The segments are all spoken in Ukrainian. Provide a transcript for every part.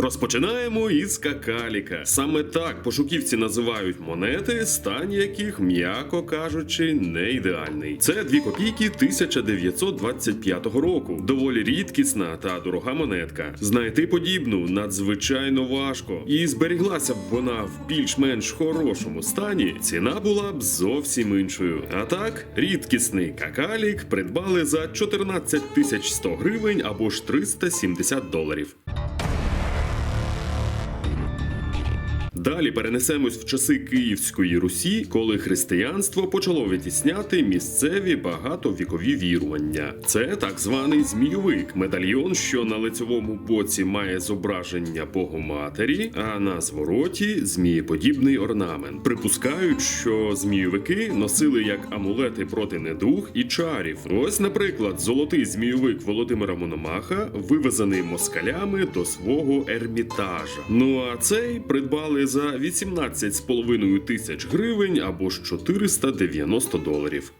Розпочинаємо із какаліка. Саме так пошуківці називають монети, стан яких, м'яко кажучи, не ідеальний. Це дві копійки 1925 року. Доволі рідкісна та дорога монетка. Знайти подібну надзвичайно важко. І зберіглася б вона в більш-менш хорошому стані. Ціна була б зовсім іншою. А так, рідкісний какалік придбали за 14 тисяч 100 гривень або ж 370 доларів. Далі перенесемось в часи Київської Русі, коли християнство почало витісняти місцеві багатовікові вірування. Це так званий змійовик, медальйон, що на лицевому боці має зображення Богоматері, а на звороті змієподібний орнамент. Припускають, що змійовики носили як амулети проти недуг і чарів. Ось, наприклад, золотий змійовик Володимира Мономаха вивезений москалями до свого ермітажа. Ну а цей придбали за 18,5 тисяч гривень або ж 490 доларів.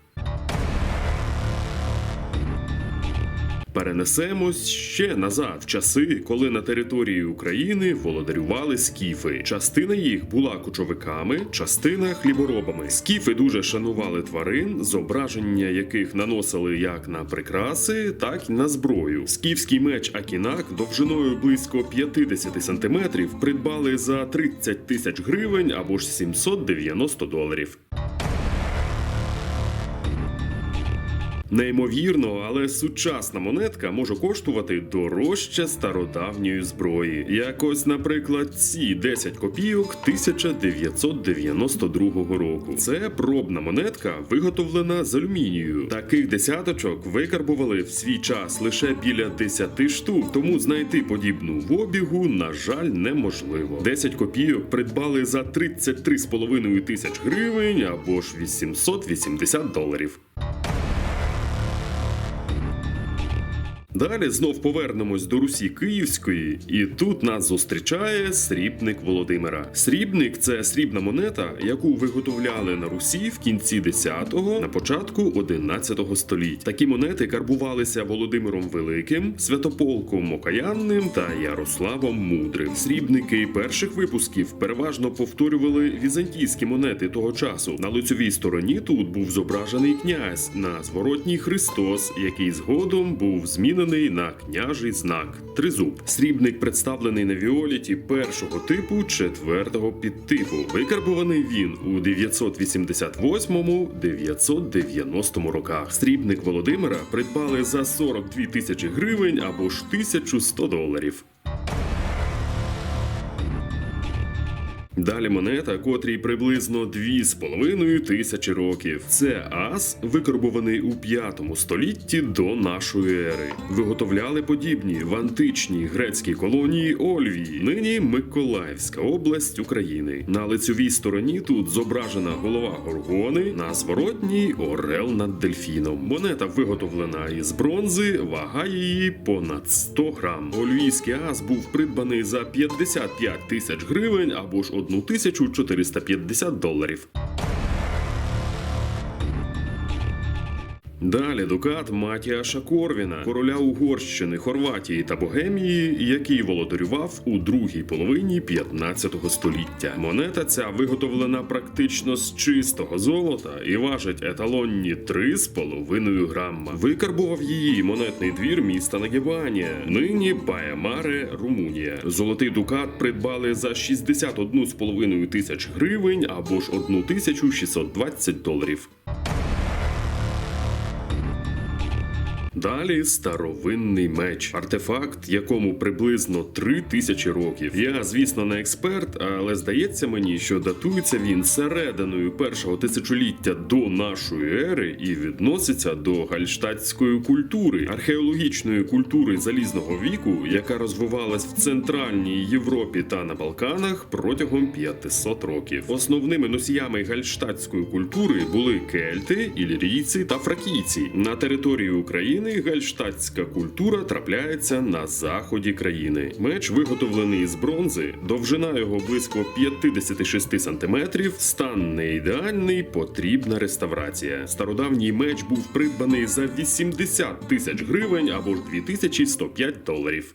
Перенесемось ще назад, в часи, коли на території України володарювали скіфи. Частина їх була кочовиками, частина хліборобами. Скіфи дуже шанували тварин, зображення яких наносили як на прикраси, так і на зброю. Скіфський меч Акінак довжиною близько 50 сантиметрів придбали за 30 тисяч гривень або ж 790 доларів. Неймовірно, але сучасна монетка може коштувати дорожче стародавньої зброї. Як ось, наприклад, ці 10 копійок 1992 року. Це пробна монетка, виготовлена з алюмінію. Таких десяточок викарбували в свій час лише біля 10 штук, тому знайти подібну в обігу, на жаль, неможливо. 10 копійок придбали за 33,5 тисяч гривень або ж 880 доларів. Далі знов повернемось до Русі Київської, і тут нас зустрічає срібник Володимира. Срібник це срібна монета, яку виготовляли на Русі в кінці 10-го, на початку 11-го століть. Такі монети карбувалися Володимиром Великим, Святополком Окаянним та Ярославом Мудрим. Срібники перших випусків переважно повторювали візантійські монети того часу. На лицьовій стороні тут був зображений князь, на зворотній Христос, який згодом був змінений на княжий знак тризуб. Срібник представлений на віоліті першого типу четвертого підтипу. Викарбований він у 988-990 роках. Срібник Володимира придбали за 42 тисячі гривень або ж 1100 доларів. Далі монета, котрій приблизно 2,5 тисячі років. Це ас, викарбований у 5 столітті до нашої ери. Виготовляли подібні в античній грецькій колонії Ольвії, нині Миколаївська область України. На лицьовій стороні тут зображена голова горгони, на зворотній орел над дельфіном. Монета виготовлена із бронзи, вага її понад 100 грам. Ольвійський ас був придбаний за 55 тисяч гривень або ж 1450 доларів. Далі дукат Матіаша Корвіна, короля Угорщини, Хорватії та Богемії, який володарював у другій половині 15 століття. Монета ця виготовлена практично з чистого золота і важить еталонні 3,5 грамма. Викарбував її монетний двір міста Нагібанія, нині Паямаре, Румунія. Золотий дукат придбали за 61,5 тисяч гривень або ж 1620 доларів. Далі старовинний меч, артефакт, якому приблизно три тисячі років. Я, звісно, не експерт, але здається мені, що датується він серединою першого тисячоліття до нашої ери і відноситься до гальштатської культури, археологічної культури залізного віку, яка розвивалась в центральній Європі та на Балканах протягом 500 років. Основними носіями гальштатської культури були кельти, ілірійці та фракійці. На території України нині гальштатська культура трапляється на заході країни. Меч виготовлений з бронзи, довжина його близько 56 см, стан не ідеальний, потрібна реставрація. Стародавній меч був придбаний за 80 тисяч гривень або ж 2105 доларів.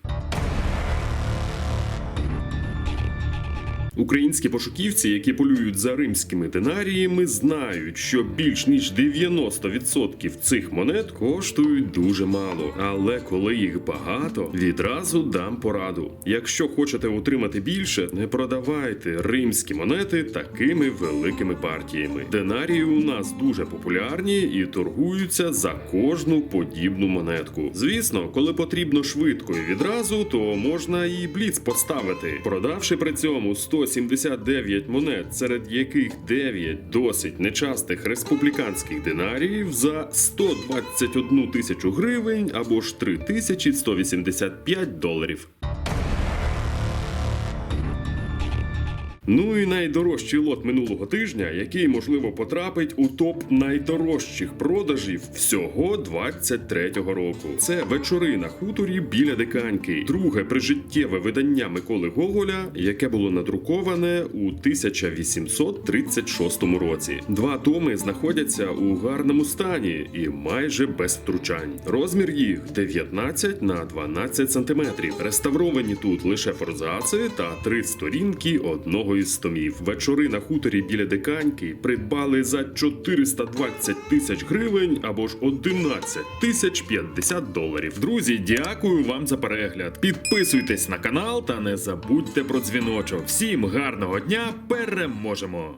Українські пошуківці, які полюють за римськими динаріями, знають, що більш ніж 90% цих монет коштують дуже мало. Але коли їх багато, відразу дам пораду. Якщо хочете отримати більше, не продавайте римські монети такими великими партіями. Динарії у нас дуже популярні і торгуються за кожну подібну монетку. Звісно, коли потрібно швидко і відразу, то можна і бліц поставити, продавши при цьому 179 монет, серед яких 9 досить нечастих республіканських динаріїв за 121 тисячу гривень або ж 3185 доларів. Ну і найдорожчий лот минулого тижня, який можливо потрапить у топ найдорожчих продажів всього 23-го року. Це вечори на хуторі біля диканьки, друге прижиттєве видання Миколи Гоголя, яке було надруковане у 1836 році. Два томи знаходяться у гарному стані і майже без втручань. Розмір їх 19 на 12 сантиметрів. Реставровані тут лише форзаци та три сторінки одного із. Вечори на хуторі біля диканьки придбали за 420 тисяч гривень або ж 11 тисяч 50 доларів. Друзі, дякую вам за перегляд. Підписуйтесь на канал та не забудьте про дзвіночок. Всім гарного дня! Переможемо!